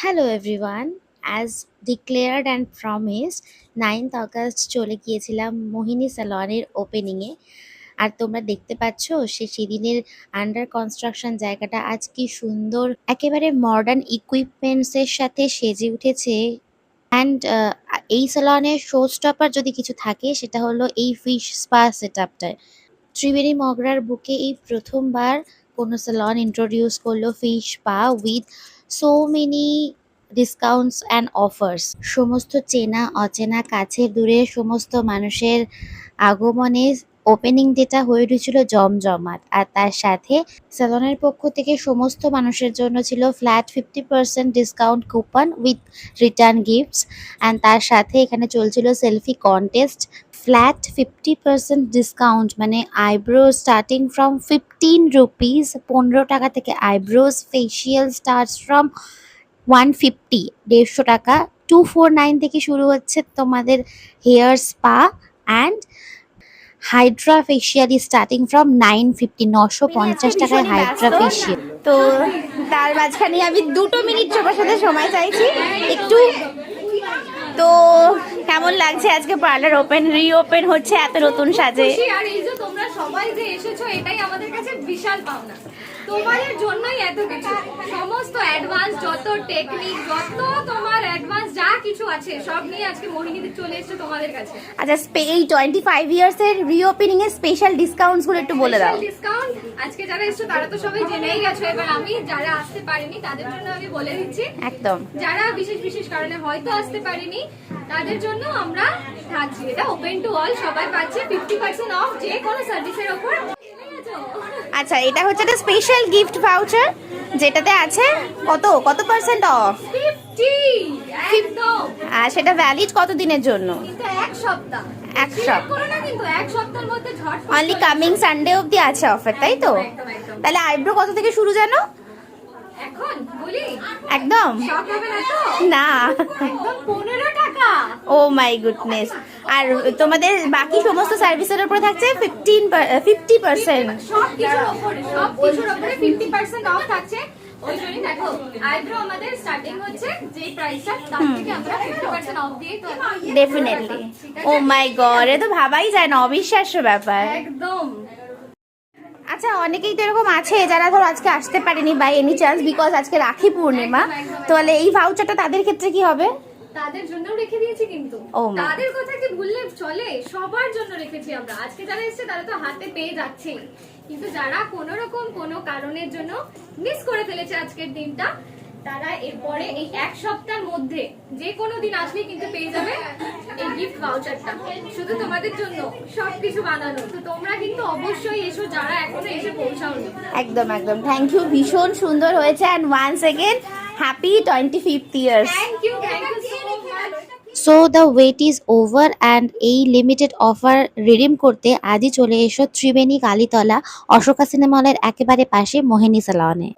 Hello everyone as declared and promised ninth August চলে গিয়েছিলাম মোহিনী স্যালনের ওপেনিংয়ে আর তোমরা দেখতে পাচ্ছ, সে সেদিনের আন্ডার কনস্ট্রাকশন জায়গাটা আজ কি সুন্দর। একেবারে মডার্ন ইকুইপমেন্টসের সাথে সেজে উঠেছে। অ্যান্ড এই স্যালনের শো স্টপার যদি কিছু থাকে, সেটা হলো এই ফিশ স্পা সেট আপটায় ত্রিবেণী মগরার বুকে এই প্রথমবার কোনো স্যালন ইন্ট্রোডিউস করল fish spa with so many discounts and offers সমস্ত চেনা, অচেনা কাছের দূরে, সমস্ত মানুষের আগমনে ওপেনিং ডেটা হয়ে উঠেছিল জমজমাট। আর তার সাথে স্যালনের পক্ষ থেকে সমস্ত মানুষের জন্য ছিল flat fifty percent discount coupon with return gifts and তার সাথে এখানে চলছিল selfie contest flat fifty percent discount মানে eyebrow starting from fifteen rupees পনেরো টাকা থেকে eyebrows facial starts from one fifty দেড়শো টাকা। টু ফোর নাইন থেকে শুরু হচ্ছে তোমাদের hair spa and hydra facial starting from nine fifty নশো পঞ্চাশ টাকায় হাইড্রা। ফেসিয়াল তো তার মাঝখানে আমি দুটো মিনিট সবার সাথে সময় চাইছি একটু। তো কেমন লাগছে আজকে পার্লার ওপেন রিওপেন হচ্ছে এত নতুন সাজে। আর এই যে তোমরা সবাই যে এসেছ এটাই আমাদের কাছে বিশাল পাওনা। তোমাদের জন্যই এত কিছু। সমস্ত অ্যাডভান্স যত টেকনিক যত তোমার অ্যাডভান্স যা কিছু আছে সব নিয়ে আজকে মোহিনীদের চলে এসেছে তোমাদের কাছে। আচ্ছা স্পে- এই টোয়েন্টি ফাইভ ইয়ার্স এর রিওপেনিং এর স্পেশাল ডিসকাউন্টসগুলো একটু বলে দাও। ডিসকাউন্ট আজকে যারা এসেছ তারা তো সবাই জেনেই গেছো এবার আমি যারা আসতে পারিনি তাদের জন্য আমি বলে দিচ্ছি। একদম। যারা বিশেষ বিশেষ কারণে হয়তো আসতে পারেনি তাদের জন্য আমরা থাকছি। এটা ওপেন টু অল সবাই পাচ্ছে ফিফটি পার্সেন্ট অফ যে কোনো সার্ভিসের ওপর। আচ্ছা এটা হচ্ছে একটা স্পেশাল গিফট ভাউচার যেটাতে আছে কত? কত পার্সেন্ট অফ ফিফটি আর সেটা ভ্যালিড কত দিনের জন্য এক সপ্তাহ। সপ্তাহ। অনলি কামিং সানডে অবধি আছে অফার তাই তো। তাহলে আইব্রো কত থেকে শুরু জানো? একদম। না ও মাই গুডনেস আর তোমাদের বাকি সমস্ত সার্ভিসের উপরে থাকছে ফিফটিন ফিফটি পার্সেন্ট সব কিছুর ওপরে সব কিছুর ওপরে ফিফটি পার্সেন্ট অফ থাকছে। ওই জন্যই দেখো আইব্রো আমাদের স্টার্টিং হচ্ছে যে প্রাইসটা তার থেকে আমরা ফিফটি পার্সেন্ট অফ দিয়ে তো ডেফিনেটলি ও মাই গড এ তো ভাবাই যায় না অবিশ্বাস্য ব্যাপার। একদম। আচ্ছা অনেকেই তো এরকম আছে যারা ধরো আজকে আসতে পারেনি বাই এনি চান্স বিকজ আজকে রাখি পূর্ণিমা তাহলে এই ভাউচারটা তাদের ক্ষেত্রে কি হবে? তাদের জন্যও রেখে দিয়েছি কিন্তু। তাদের কথা কি ভুললে চলে? সবার জন্য রেখেছি আমরা। আজকে যারা এসেছে তারা তো হাতে পেয়ে যাচ্ছে কিন্তু যারা কোনো রকম কোনো কারণের জন্য মিস করে ফেলেছে আজকের দিনটা তারা এরপরে এই এক সপ্তাহের মধ্যে যে কোনো দিন আসলেই কিন্তু পেয়ে যাবে এই গিফট ভাউচারটা শুধু তোমাদের জন্য সবকিছু বানানো তো তোমরা কিন্তু অবশ্যই এসো যারা এখনও এসে পৌঁছাওনি। একদম একদম। থ্যাংক ইউ ভীষণ সুন্দর হয়েছে। And once again happy twenty fifth years thank you thank you so the wait is over and এই লিমিটেড অফার রিডিম করতে আজই চলে এসো ত্রিবেণী কালীতলা অশোকা সিনেমা হলের একেবারে পাশে মোহিনী স্যালনে